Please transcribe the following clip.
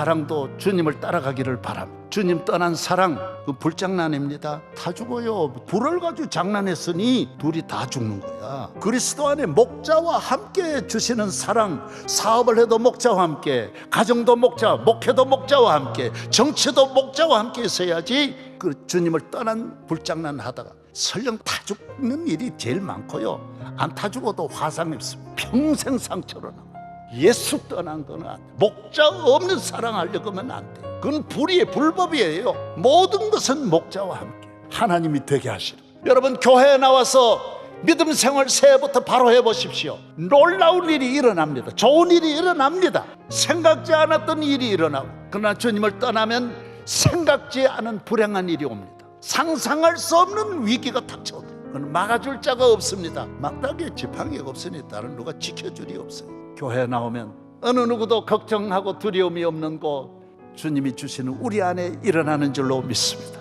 사랑도 주님을 따라가기를 바랍니다. 주님 떠난 사랑 그 불장난입니다. 다 죽어요. 불을 가지고 장난했으니 둘이 다 죽는 거야. 그리스도 안에 목자와 함께 주시는 사랑, 사업을 해도 목자와 함께, 가정도 목자, 목회도 목자와 함께, 정치도 목자와 함께 있어야지 그 주님을 떠난 불장난 하다가 설령 다 죽는 일이 제일 많고요. 안 타 죽어도 화상 입습니다. 평생 상처로 남아. 예수 떠난 거는 안 돼. 목자 없는 사랑하려고 하면 안 돼. 그건 불이에요. 불법이에요. 모든 것은 목자와 함께 하나님이 되게 하시는. 여러분 교회에 나와서 믿음 생활 새해부터 바로 해보십시오. 놀라운 일이 일어납니다. 좋은 일이 일어납니다. 생각지 않았던 일이 일어나고 그러나 주님을 떠나면 생각지 않은 불행한 일이 옵니다. 상상할 수 없는 위기가 닥쳐옵니다. 그건 막아줄 자가 없습니다. 막다기에 지팡이가 없으니 다른 누가 지켜줄 리 없어요. 교회 나오면 어느 누구도 걱정하고 두려움이 없는 곳 주님이 주시는 우리 안에 일어나는 줄로 믿습니다.